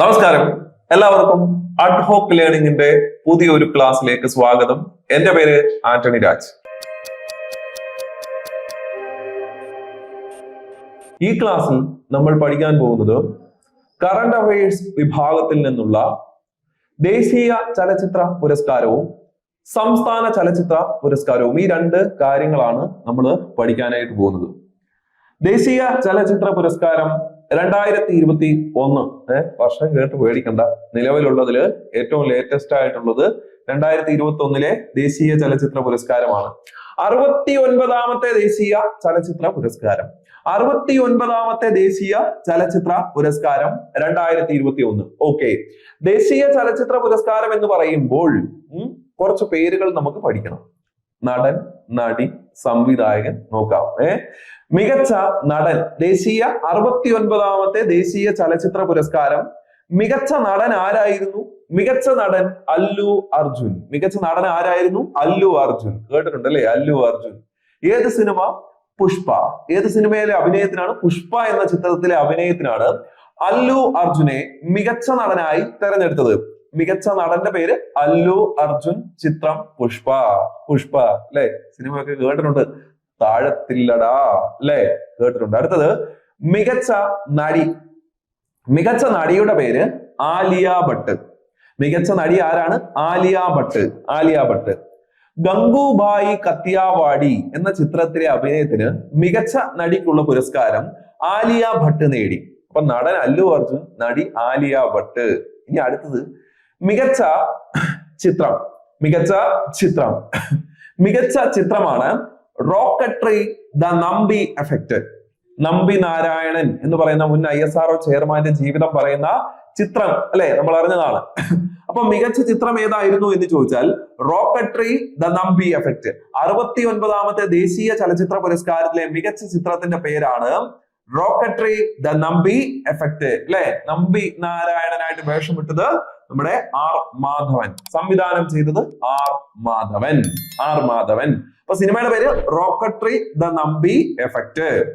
നമസ്കാരം. എല്ലാവർക്കും അഡ്ഹോക്ക് ലേണിംഗിന്റെ പുതിയൊരു ക്ലാസ്സിലേക്ക് സ്വാഗതം. എന്റെ പേര് ആന്റണി രാജ്. ഈ ക്ലാസ്സിൽ നമ്മൾ പഠിക്കാൻ പോകുന്നത് കറണ്ട് അഫയേഴ്സ് വിഭാഗത്തിൽ നിന്നുള്ള ദേശീയ ചലച്ചിത്ര പുരസ്കാരവും സംസ്ഥാന ചലച്ചിത്ര പുരസ്കാരവും. ഈ രണ്ട് കാര്യങ്ങളാണ് നമ്മൾ പഠിക്കാനായിട്ട് പോകുന്നത്. ദേശീയ ചലച്ചിത്ര പുരസ്കാരം രണ്ടായിരത്തി ഇരുപത്തി ഒന്ന് വർഷം കേട്ട് പേടിക്കണ്ട. നിലവിലുള്ളതിൽ ഏറ്റവും ലേറ്റസ്റ്റ് ആയിട്ടുള്ളത് രണ്ടായിരത്തി ഇരുപത്തി ഒന്നിലെ ദേശീയ ചലച്ചിത്ര പുരസ്കാരമാണ്. അറുപത്തി ഒൻപതാമത്തെ ദേശീയ ചലച്ചിത്ര പുരസ്കാരം. അറുപത്തി ഒൻപതാമത്തെ ദേശീയ ചലച്ചിത്ര പുരസ്കാരം രണ്ടായിരത്തി ഇരുപത്തി ഒന്ന് ഓക്കെ ദേശീയ ചലച്ചിത്ര പുരസ്കാരം എന്ന് പറയുമ്പോൾ കുറച്ച് പേരുകൾ നമുക്ക് പഠിക്കണം. നടൻ നടി സംവിധായകൻ നോക്കാം. ഏ? മികച്ച നടൻ ദേശീയ അറുപത്തി ഒൻപതാമത്തെ ദേശീയ ചലച്ചിത്ര പുരസ്കാരം. മികച്ച നടൻ ആരായിരുന്നു? മികച്ച നടൻ അല്ലു അർജുൻ. മികച്ച നടൻ ആരായിരുന്നു? അല്ലു അർജുൻ. കേട്ടിട്ടുണ്ടല്ലേ? അല്ലു അർജുൻ. ഏത് സിനിമ? പുഷ്പ. ഏത് സിനിമയിലെ അഭിനയത്തിനാണ് പുഷ്പ എന്ന ചിത്രത്തിലെ അഭിനയത്തിനാണ് അല്ലു അർജുനെ മികച്ച നടനായി തെരഞ്ഞെടുത്തത്. മികച്ച നടന്റെ പേര് അല്ലു അർജുൻ ചിത്രം പുഷ്പ. പുഷ്പ അല്ലെ? സിനിമയൊക്കെ കേട്ടിട്ടുണ്ട്. താഴത്തില്ലടാ അല്ലെ? കേട്ടിട്ടുണ്ട്. അടുത്തത് മികച്ച നടി. മികച്ച നടിയുടെ പേര് ആലിയ ഭട്ട്. മികച്ച നടി ആരാണ്? ആലിയ ഭട്ട്. ആലിയ ഭട്ട്. ഗംഗുബായി കത്തിയാവാടി എന്ന ചിത്രത്തിലെ അഭിനയത്തിന് മികച്ച നടിക്കുള്ള പുരസ്കാരം ആലിയ ഭട്ട് നേടി. അപ്പൊ നടൻ അല്ലു അർജുൻ നടി ആലിയ ഭട്ട്. ഇനി അടുത്തത് മികച്ച ചിത്രം മികച്ച ചിത്രം. മികച്ച ചിത്രമാണ് Rocketry the Nambi effect Nambi Narayanan എന്ന് പറയുന്ന മുൻ ഐ എസ് ആർ ചെയർമാന്റെ ജീവിതം പറയുന്ന ചിത്രം അല്ലെ? നമ്മൾ അറിഞ്ഞതാണ്. അപ്പൊ മികച്ച ചിത്രം ഏതായിരുന്നു എന്ന് ചോദിച്ചാൽ റോക്കട്രി ദ നമ്പി എഫക്റ്റ് അറുപത്തി ഒൻപതാമത്തെ ദേശീയ ചലച്ചിത്ര പുരസ്കാരത്തിലെ മികച്ച ചിത്രത്തിന്റെ പേരാണ് റോക്കട്രി ദ നമ്പി എഫക്റ്റ് അല്ലെ? നമ്പി നാരായണനായിട്ട് വേഷമിട്ടത് നമ്മുടെ ആർ മാധവൻ. സംവിധാനം ചെയ്തത് ആർ മാധവൻ. ആർ മാധവൻ. അപ്പൊ സിനിമയുടെ പേര് റോക്കട്രി ദ നമ്പി എഫക്ട്.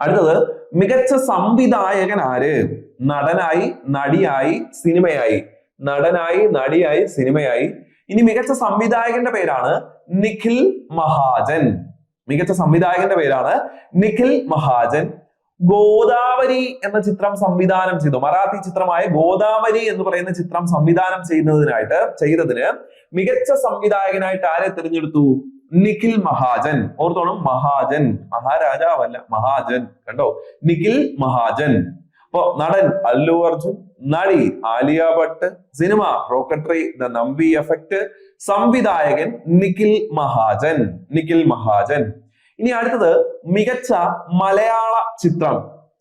അടുത്തത് മികച്ച സംവിധായകൻ ആര്? നടനായി നടിയായി സിനിമയായി. നടനായി നടിയായി സിനിമയായി. ഇനി മികച്ച സംവിധായകന്റെ പേരാണ് നിഖിൽ മഹാജൻ. മികച്ച സംവിധായകന്റെ പേരാണ് നിഖിൽ മഹാജൻ. ഗോദാവരി എന്ന ചിത്രം സംവിധാനം ചെയ്തു. മറാത്തി ചിത്രമായ ഗോദാവരി എന്ന് പറയുന്ന ചിത്രം സംവിധാനം ചെയ്യുന്നതിനായിട്ട് ചെയ്തതിന് മികച്ച സംവിധായകനായിട്ട് ആരെ തിരഞ്ഞെടുത്തു? നിഖിൽ മഹാജൻ. ഓർത്തോണം? മഹാജൻ. മഹാരാജാവല്ല മഹാജൻ. കണ്ടോ? നിഖിൽ മഹാജൻ. അപ്പോ നടൻ അല്ലു അർജുൻ നടി Alia Bhatt cinema Rocketry the Nambi effect സംവിധായകൻ നിഖിൽ മഹാജൻ. നിഖിൽ മഹാജൻ. ഇനി അടുത്തത് മികച്ച മലയാള ചിത്രം.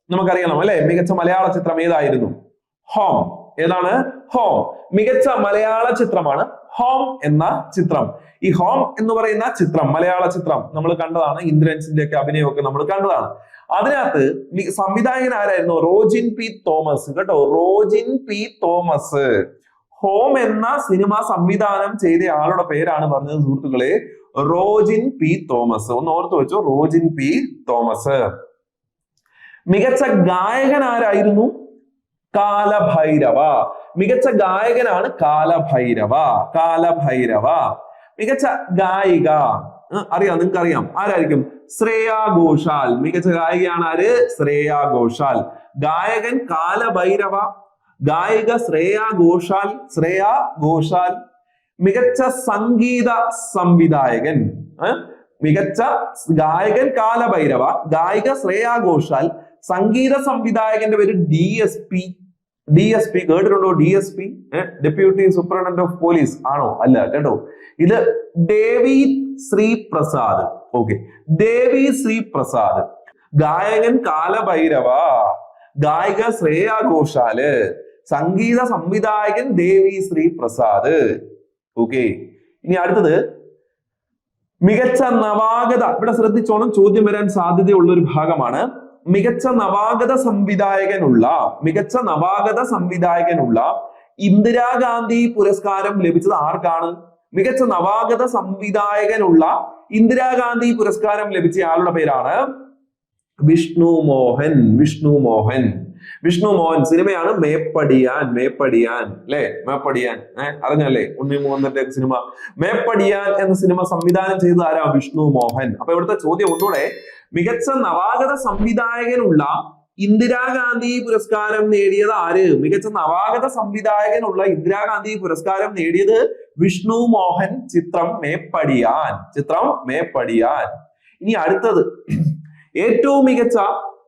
നമുക്കറിയണം അല്ലെ? മികച്ച മലയാള ചിത്രം ഏതായിരുന്നു? ഹോം. ഏതാണ്? ഹോം. മികച്ച മലയാള ചിത്രമാണ് ഹോം എന്ന ചിത്രം. ഈ ഹോം എന്ന് പറയുന്ന ചിത്രം മലയാള ചിത്രം നമ്മൾ കണ്ടതാണ്. ഇന്ദ്രൻസിന്റെ ഒക്കെ അഭിനയമൊക്കെ നമ്മൾ കണ്ടതാണ്. അതിനകത്ത് സംവിധായകൻ ആരായിരുന്നു? Rojin P Thomas. കേട്ടോ റോജിൻ പി തോമസ്. ഹോം എന്ന സിനിമ സംവിധാനം ചെയ്ത ആളുടെ പേരാണ് പറഞ്ഞത് സുഹൃത്തുക്കളെ. റോജിൻ പി തോമസ്. ഒന്ന് ഓർത്ത് വെച്ചു റോജിൻ പി തോമസ്. മികച്ച ഗായകൻ ആരായിരുന്നു കാലഭൈരവ. മികച്ച ഗായകനാണ് കാലഭൈരവ. കാലഭൈരവ. മികച്ച ഗായിക. അറിയാം നിങ്ങൾക്ക് അറിയാം ആരായിരിക്കും? ശ്രേയ ഘോഷാൽ. മികച്ച ഗായികയാണ് ആര്? ശ്രേയ ഘോഷാൽ. ഗായകൻ കാലഭൈരവ. ഗായിക ശ്രേയ ഘോഷാൽ. ശ്രേയ ഘോഷാൽ. മികച്ച സംഗീത സംവിധായകൻ മികച്ച ഗായകൻ കാലഭൈരവ ഗായിക ശ്രേയ ഘോഷാൽ സംഗീത സംവിധായകന്റെ പേര് D S P D S P കേട്ടിട്ടുണ്ടോ D S P deputy superintendent of police ആണോ? അല്ല കേട്ടോ. ഇത് ദേവി ശ്രീപ്രസാദ്. ഓക്കെ ദേവി ശ്രീ പ്രസാദ് ഗായകൻ കാലഭൈരവ ഗായിക ശ്രേയ ഘോഷാൽ സംഗീത സംവിധായകൻ ദേവി ശ്രീ പ്രസാദ് ഓക്കെ ഇനി അടുത്തത്. മികച്ച നവാഗത. ഇവിടെ ശ്രദ്ധിച്ചോണം ചോദ്യം വരാൻ സാധ്യതയുള്ള ഒരു ഭാഗമാണ്. മികച്ച നവാഗത സംവിധായകനുള്ള മികച്ച നവാഗത സംവിധായകനുള്ള ഇന്ദിരാഗാന്ധി പുരസ്കാരം ലഭിച്ചത് ആർക്കാണ്? മികച്ച നവാഗത സംവിധായകനുള്ള ഇന്ദിരാഗാന്ധി പുരസ്കാരം ലഭിച്ച ആളുടെ പേരാണ് വിഷ്ണു മോഹൻ. വിഷ്ണു മോഹൻ. വിഷ്ണു മോഹൻ സിനിമയാണ് മേപ്പടിയാൻ മേപ്പടിയാൻ അല്ലെ? മേപ്പടിയാൻ ഏഹ് അറിഞ്ഞല്ലേ? ഉണ്ണി മോഹന്റെ സിനിമ? മേപ്പടിയാൻ എന്ന സിനിമ സംവിധാനം ചെയ്തത് ആരാ? വിഷ്ണു മോഹൻ. അപ്പൊ ഇവിടുത്തെ ചോദ്യം ഒന്നുകൂടെ മികച്ച നവാഗത സംവിധായകനുള്ള ഇന്ദിരാഗാന്ധി പുരസ്കാരം നേടിയത് ആര്? മികച്ച നവാഗത സംവിധായകനുള്ള ഇന്ദിരാഗാന്ധി പുരസ്കാരം നേടിയത് വിഷ്ണു മോഹൻ ചിത്രം മേപ്പടിയാൻ ചിത്രം മേപ്പടിയാൻ. ഇനി അടുത്തത് ഏറ്റവും മികച്ച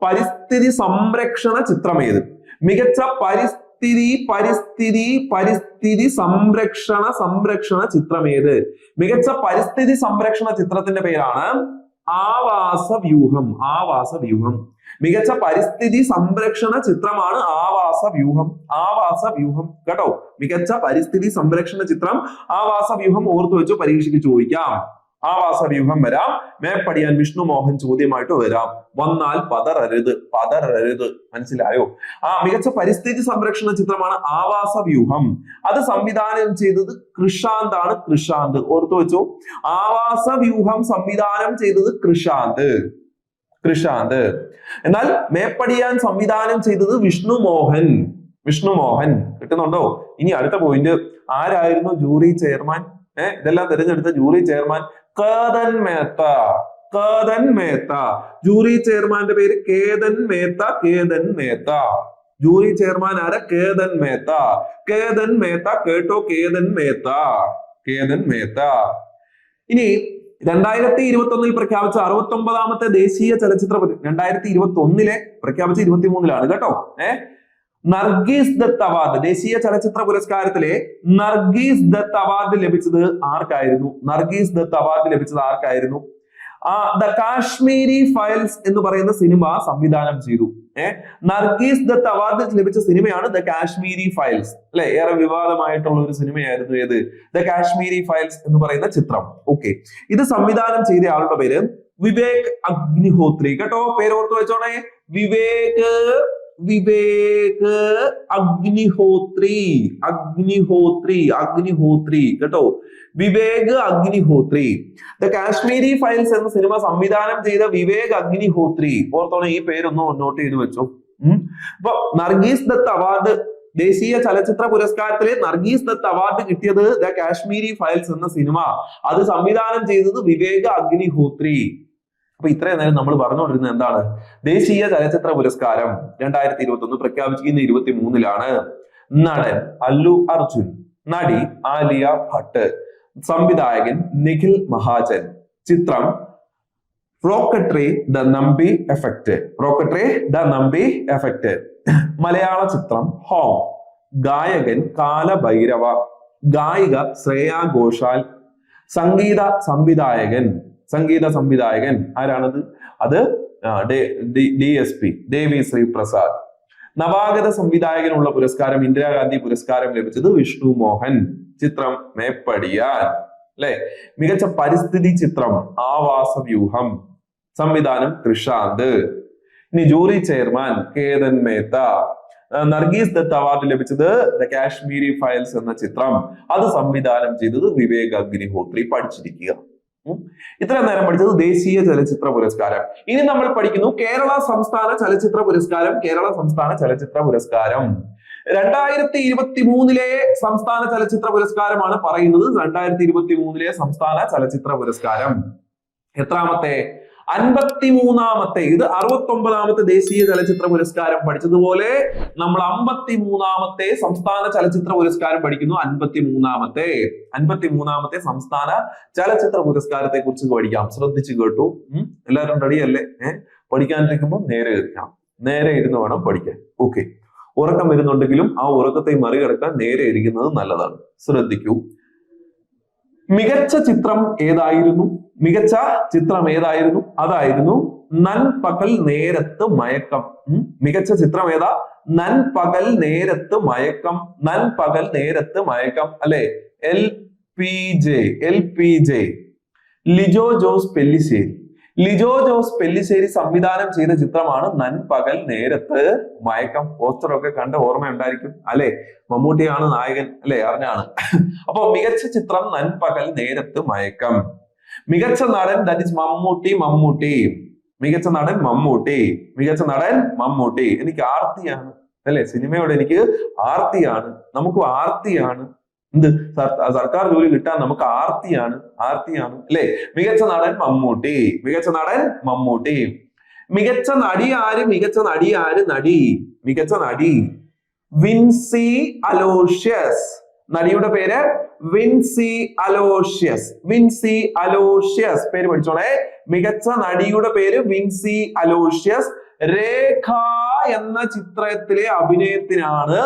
പരിസ്ഥിതി സംരക്ഷണ ചിത്രം ഏത്? മികച്ച പരിസ്ഥിതി പരിസ്ഥിതി പരിസ്ഥിതി സംരക്ഷണ സംരക്ഷണ ചിത്രം ഏത്? മികച്ച പരിസ്ഥിതി സംരക്ഷണ ചിത്രത്തിന്റെ പേരാണ് ആവാസ വ്യൂഹം. ആവാസ വ്യൂഹം. മികച്ച പരിസ്ഥിതി സംരക്ഷണ ചിത്രമാണ് ആവാസ വ്യൂഹം. ആവാസ വ്യൂഹം. കേട്ടോ? മികച്ച പരിസ്ഥിതി സംരക്ഷണ ചിത്രം ആവാസ വ്യൂഹം ഓർത്തു വെച്ചു പരീക്ഷയ്ക്ക് ചോദിക്കാം. ആവാസ വ്യൂഹം വരാം. മേപ്പടിയാൻ വിഷ്ണു മോഹൻ ചോദ്യമായിട്ട് വരാം. വന്നാൽ പതറരുത് പതറരുത്. മനസ്സിലായോ? ആ മികച്ച പരിസ്ഥിതി സംരക്ഷണ ചിത്രമാണ് ആവാസ വ്യൂഹം അത് സംവിധാനം ചെയ്തത് കൃഷാന്ത് ആണ് കൃഷാന്ത്. ഓർത്തു വെച്ചു. ആവാസ വ്യൂഹം സംവിധാനം ചെയ്തത് കൃഷാന്ത്. കൃഷാന്ത്. എന്നാൽ മേപ്പടിയാൻ സംവിധാനം ചെയ്തത് വിഷ്ണു മോഹൻ. വിഷ്ണു മോഹൻ. കിട്ടുന്നുണ്ടോ? ഇനി അടുത്ത പോയിന്റ് ആരായിരുന്നു ജൂറി ചെയർമാൻ? ഏഹ് ഇതെല്ലാം തിരഞ്ഞെടുത്ത jury chairman Ketan Mehta Ketan Mehta. Jury ചെയർമാന്റെ പേര് കേതൻ മേത്ത കേതൻ മേത്ത. ജൂറി ചെയർമാൻ ആരാ? കേതൻ മേത്ത. കേതൻ മേത്ത കേട്ടോ കേതൻ മേത്ത. കേതൻ മേത്ത. ഇനി രണ്ടായിരത്തി ഇരുപത്തി ഒന്നിൽ പ്രഖ്യാപിച്ച അറുപത്തി ഒമ്പതാമത്തെ ദേശീയ ചലച്ചിത്ര രണ്ടായിരത്തി ഇരുപത്തി ഒന്നിലെ പ്രഖ്യാപിച്ച ഇരുപത്തി മൂന്നിലാണ് കേട്ടോ. ഏഹ് നർഗീസ് ദത്ത് അവാർഡ് ദേശീയ ചലച്ചിത്ര പുരസ്കാരത്തിലെ നർഗീസ് ദത്ത് അവാർഡ് ലഭിച്ചത് ആർക്കായിരുന്നു? നർഗീസ് ദത്ത് അവാർഡ് ലഭിച്ചത് ആർക്കായിരുന്നു? ആ ദ കാശ്മീരി ഫയൽസ് എന്ന് പറയുന്ന സിനിമ സംവിധാനം ചെയ്തു. ഏഹ് നർഗീസ് ദത്ത് അവാർഡ് ലഭിച്ച സിനിമയാണ് ദ കാശ്മീരി ഫയൽസ്. അല്ലെ? ഏറെ വിവാദമായിട്ടുള്ള ഒരു സിനിമയായിരുന്നു ഏത്? ദ കാശ്മീരി ഫയൽസ് എന്ന് പറയുന്ന ചിത്രം. ഓക്കെ. ഇത് സംവിധാനം ചെയ്ത ആളുടെ പേര് വിവേക് അഗ്നിഹോത്രി. കേട്ടോ? പേര് ഓർത്ത് വെച്ചോണേ. വിവേക് വിവേക് അഗ്നിഹോത്രി അഗ്നിഹോത്രി അഗ്നിഹോത്രി കേട്ടോ? വിവേക് അഗ്നിഹോത്രി. ദ കാശ്മീരി ഫയൽസ് എന്ന സിനിമ സംവിധാനം ചെയ്ത വിവേക് അഗ്നിഹോത്രി. ഓർത്തോണം ഈ പേരൊന്ന് നോട്ട് ചെയ്ത് വെച്ചു. അപ്പൊ നർഗീസ് ദത്ത് അവാർഡ് ദേശീയ ചലച്ചിത്ര പുരസ്കാരത്തിലെ നർഗീസ് ദത്ത് അവാർഡ് കിട്ടിയത് ദ കാശ്മീരി ഫയൽസ് എന്ന സിനിമ. അത് സംവിധാനം ചെയ്തത് വിവേക് അഗ്നിഹോത്രി. അപ്പൊ ഇത്രയും നേരം നമ്മൾ പറഞ്ഞുകൊണ്ടിരുന്നത് എന്താണ്? ദേശീയ ചലച്ചിത്ര പുരസ്കാരം രണ്ടായിരത്തി ഇരുപത്തി ഒന്ന് പ്രഖ്യാപിച്ചിരിക്കുന്ന ഇരുപത്തി മൂന്നിലാണ് നടൻ അല്ലു അർജുൻ നടി ആലിയ ഭട്ട് സംവിധായകൻ നിഖിൽ മഹാജൻ ചിത്രം Rocketry the Nambi effect Rocketry the Nambi effect മലയാള ചിത്രം ഹോം ഗായകൻ കാലഭൈരവ ഗായിക ശ്രേയ ഘോഷാൽ സംഗീത സംവിധായകൻ സംഗീത സംവിധായകൻ ആരാണത്? അത് D S P Devi Sri Prasad നവാഗത സംവിധായകനുള്ള പുരസ്കാരം ഇന്ദിരാഗാന്ധി പുരസ്കാരം ലഭിച്ചത് വിഷ്ണു മോഹൻ. ചിത്രം മേപ്പടിയാൻ അല്ലെ? മികച്ച പരിസ്ഥിതി ചിത്രം ആവാസ വ്യൂഹം സംവിധാനം കൃഷാന്ത്. ഇനി jury chairman Ketan Mehta. Nargis Dutt award ലഭിച്ചത് ദ കാശ്മീരി ഫയൽസ് എന്ന ചിത്രം. അത് സംവിധാനം ചെയ്തത് വിവേക് അഗ്നിഹോത്രി പഠിച്ചിരിക്കുക. ഉം. ഇത്ര നേരം പഠിച്ചത് ദേശീയ ചലച്ചിത്ര പുരസ്കാരം. ഇനി നമ്മൾ പഠിക്കുന്നു കേരള സംസ്ഥാന ചലച്ചിത്ര പുരസ്കാരം കേരള സംസ്ഥാന ചലച്ചിത്ര പുരസ്കാരം. രണ്ടായിരത്തി ഇരുപത്തി മൂന്നിലെ സംസ്ഥാന ചലച്ചിത്ര പുരസ്കാരമാണ് പറയുന്നത്. രണ്ടായിരത്തി ഇരുപത്തി മൂന്നിലെ സംസ്ഥാന ചലച്ചിത്ര പുരസ്കാരം. എത്രാമത്തെ അൻപത്തി മൂന്നാമത്തെ ഇത് അറുപത്തൊമ്പതാമത്തെ ദേശീയ ചലച്ചിത്ര പുരസ്കാരം പഠിച്ചതുപോലെ നമ്മൾ അമ്പത്തിമൂന്നാമത്തെ സംസ്ഥാന ചലച്ചിത്ര പുരസ്കാരം പഠിക്കുന്നു. അൻപത്തി മൂന്നാമത്തെ അൻപത്തി മൂന്നാമത്തെ സംസ്ഥാന ചലച്ചിത്ര പുരസ്കാരത്തെ കുറിച്ച് പഠിക്കാം. ശ്രദ്ധിച്ചു കേട്ടു. എല്ലാവരും റെഡി അല്ലേ? ഏഹ് പഠിക്കാനിരിക്കുമ്പോൾ നേരെ ഇരിക്കണം നേരെ ഇരുന്ന് വേണം പഠിക്കാൻ. ഓക്കെ ഉറക്കം വരുന്നുണ്ടെങ്കിലും ആ ഉറക്കത്തെ മറികടക്കാൻ നേരെ ഇരിക്കുന്നത് നല്ലതാണ്. ശ്രദ്ധിക്കൂ. മികച്ച ചിത്രം ഏതായിരുന്നു? മികച്ച ചിത്രം ഏതായിരുന്നു? അതായിരുന്നു നൻപകൽ നേരത്ത് മയക്കം. മികച്ച ചിത്രം ഏതാ? നൻപകൽ നേരത്ത് മയക്കം. നൻപകൽ നേരത്ത് മയക്കം. അല്ലെ? L P J L P J. Lijo Jose Pellissery. Lijo Jose Pellissery സംവിധാനം ചെയ്ത ചിത്രമാണ് നൻപകൽ നേരത്ത് മയക്കം. പോസ്റ്ററൊക്കെ കണ്ട ഓർമ്മ ഉണ്ടായിരിക്കും അല്ലെ? മമ്മൂട്ടിയാണ് നായകൻ. അല്ലെ? അറിഞ്ഞാണ്. അപ്പൊ മികച്ച ചിത്രം നൻപകൽ നേരത്ത് മയക്കം. മികച്ച നടൻ ദാറ്റ് ഇസ് മമ്മൂട്ടി മമ്മൂട്ടി. മികച്ച നടൻ മമ്മൂട്ടി. മികച്ച നടൻ മമ്മൂട്ടി. എനിക്ക് ആർത്തിയാണ്. അല്ലെ? സിനിമയോട് എനിക്ക് ആർത്തിയാണ്. നമുക്ക് ആർത്തിയാണ്. എന്ത്? സർ- സർക്കാർ ജോലി കിട്ടാൻ നമുക്ക് ആർത്തിയാണ്. ആർത്തിയാണ്. അല്ലെ? മികച്ച നടൻ മമ്മൂട്ടി. മികച്ച നടൻ മമ്മൂട്ടി. മികച്ച നടി ആര്? മികച്ച നടി ആര്? നടി. മികച്ച നടി. വിൻസി അലോഷ്യസ്. നടിയുടെ പേര് വിൻസി അലോഷ്യസ്. വിൻസി അലോഷ്യസ് പേര് പഠിച്ചോളെ. മികച്ച നടിയുടെ പേര് വിൻസി അലോഷ്യസ്. രേഖ എന്ന ചിത്രത്തിലെ അഭിനയത്തിനാണ്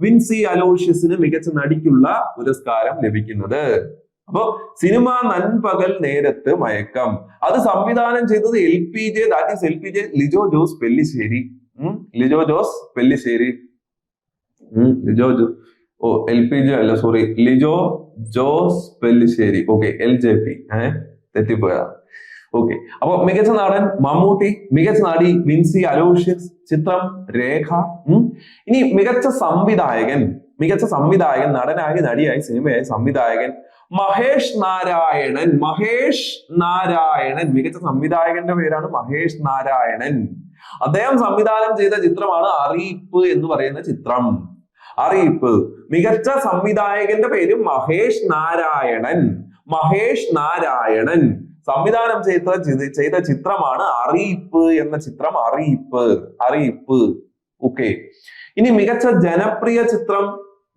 വിൻസി അലോഷ്യസിന് മികച്ച നടിക്കുള്ള പുരസ്കാരം ലഭിക്കുന്നത്. അപ്പൊ സിനിമ നൻപകൽ നേരത്ത് മയക്കം. അത് സംവിധാനം ചെയ്തത് L P J that is L P J Lijo Jose Pellissery. Lijo Jose Pellissery. Lijo Jo oh L P J അല്ല sorry Lijo Jose Pellissery. Okay L J P. ഏഹ് തെറ്റിപ്പോയതാണ് ഓക്കെ അപ്പൊ മികച്ച നടൻ മമ്മൂട്ടി മികച്ച നടി വിൻസി അലോഷ്യസ് ചിത്രം രേഖ ഇനി മികച്ച സംവിധായകൻ മികച്ച സംവിധായകൻ നടനായി നടിയായി സിനിമയായി സംവിധായകൻ മഹേഷ് നാരായണൻ. മഹേഷ് നാരായണൻ. മികച്ച സംവിധായകന്റെ പേരാണ് മഹേഷ് നാരായണൻ. അദ്ദേഹം സംവിധാനം ചെയ്ത ചിത്രമാണ് അറിയിപ്പ് എന്ന് പറയുന്ന ചിത്രം. അറിയിപ്പ്. മികച്ച സംവിധായകന്റെ പേര് മഹേഷ് നാരായണൻ. മഹേഷ് നാരായണൻ. സംവിധാനം ചെയ്ത ചെയ്ത ചിത്രമാണ് അറിയിപ്പ് എന്ന ചിത്രം അറിയിപ്പ്. അറിയിപ്പ്. ഓക്കെ ഇനി മികച്ച ജനപ്രിയ ചിത്രം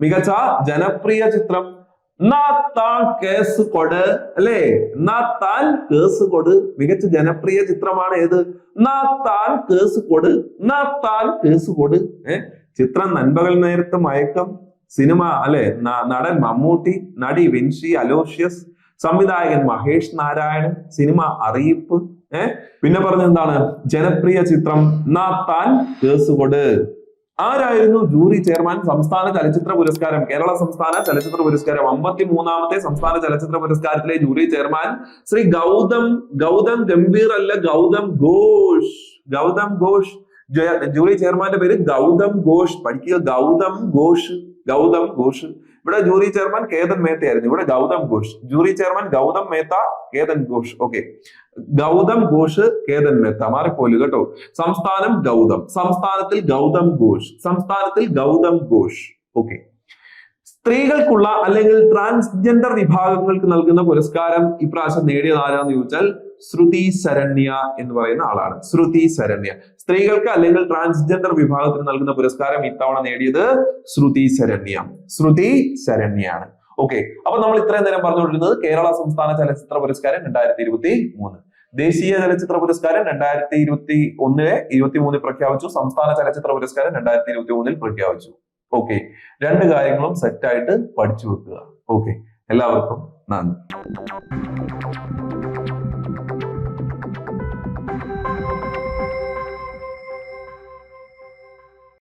മികച്ച ജനപ്രിയ ചിത്രം. കേസ് കൊട് അല്ലേ? താൻ കേസ് കൊട് മികച്ച ജനപ്രിയ ചിത്രമാണ് ഏത്? താൻ കേസ് കൊട് നാത്താൻ താൻ കേസ് കൊട് ഏ? ചിത്രം നൻപകൽ നേരത്ത് മയക്കം സിനിമ അല്ലെ നടൻ മമ്മൂട്ടി നടി വിൻഷി അലോഷ്യസ് സംവിധായകൻ മഹേഷ് നാരായണൻ സിനിമ അറിയിപ്പ് ഏ? പിന്നെ പറഞ്ഞെന്താണ്? ജനപ്രിയ ചിത്രം നാ താൻ കേസ് കൊട് ആരായിരുന്നു ജൂറി ചെയർമാൻ? സംസ്ഥാന ചലച്ചിത്ര പുരസ്കാരം കേരള സംസ്ഥാന ചലച്ചിത്ര പുരസ്കാരം അമ്പത്തി മൂന്നാമത്തെ സംസ്ഥാന ചലച്ചിത്ര പുരസ്കാരത്തിലെ ജൂറി ചെയർമാൻ ശ്രീ ഗൗതം ഗൗതം ഗംഭീർ അല്ല ഗൗതം ഘോഷ്. ഗൗതം ഘോഷ്. ജൂറി ചെയർമാന്റെ പേര് ഗൗതം ഘോഷ്. പഠിക്കുക ഗൗതം ഘോഷ്. ഗൗതം ഘോഷ്. ഇവിടെ ജൂറി ചെയർമാൻ കേതൻ മേത്തയായിരുന്നു ഇവിടെ Gautam Ghosh. Jury chairman Gautam Mehta Ketan Ghosh. Okay Gautam Ghosh Ketan Mehta. മാറിപ്പോലും കേട്ടോ? സംസ്ഥാനം ഗൗതം. സംസ്ഥാനത്തിൽ ഗൗതം ഘോഷ്. സംസ്ഥാനത്തിൽ ഗൗതം ഘോഷ്. ഓക്കെ സ്ത്രീകൾക്കുള്ള അല്ലെങ്കിൽ ട്രാൻസ്ജെൻഡർ വിഭാഗങ്ങൾക്ക് നൽകുന്ന പുരസ്കാരം ഇപ്രാവശ്യം നേടിയത് ആരാന്ന് ചോദിച്ചാൽ ശ്രുതി ശരണ്യ എന്ന് പറയുന്ന ആളാണ്. ശ്രുതി ശരണ്യ. സ്ത്രീകൾക്ക് അല്ലെങ്കിൽ ട്രാൻസ്ജെൻഡർ വിഭാഗത്തിന് നൽകുന്ന പുരസ്കാരം ഇത്തവണ നേടിയത് ശ്രുതി ശരണ്യ. ശ്രുതി ശരണ്യാണ്. ഓക്കെ അപ്പൊ നമ്മൾ ഇത്രയും നേരം പറഞ്ഞുകൊണ്ടിരുന്നത് കേരള സംസ്ഥാന ചലച്ചിത്ര പുരസ്കാരം രണ്ടായിരത്തി ഇരുപത്തി മൂന്ന് ദേശീയ ചലച്ചിത്ര പുരസ്കാരം രണ്ടായിരത്തി ഇരുപത്തി ഒന്നിലെ ഇരുപത്തി മൂന്നിൽ പ്രഖ്യാപിച്ചു. സംസ്ഥാന ചലച്ചിത്ര പുരസ്കാരം രണ്ടായിരത്തി ഇരുപത്തി മൂന്നിൽ പ്രഖ്യാപിച്ചു. ഓക്കെ രണ്ട് കാര്യങ്ങളും സെറ്റായിട്ട് പഠിച്ചു വെക്കുക. ഓക്കെ എല്ലാവർക്കും നന്ദി.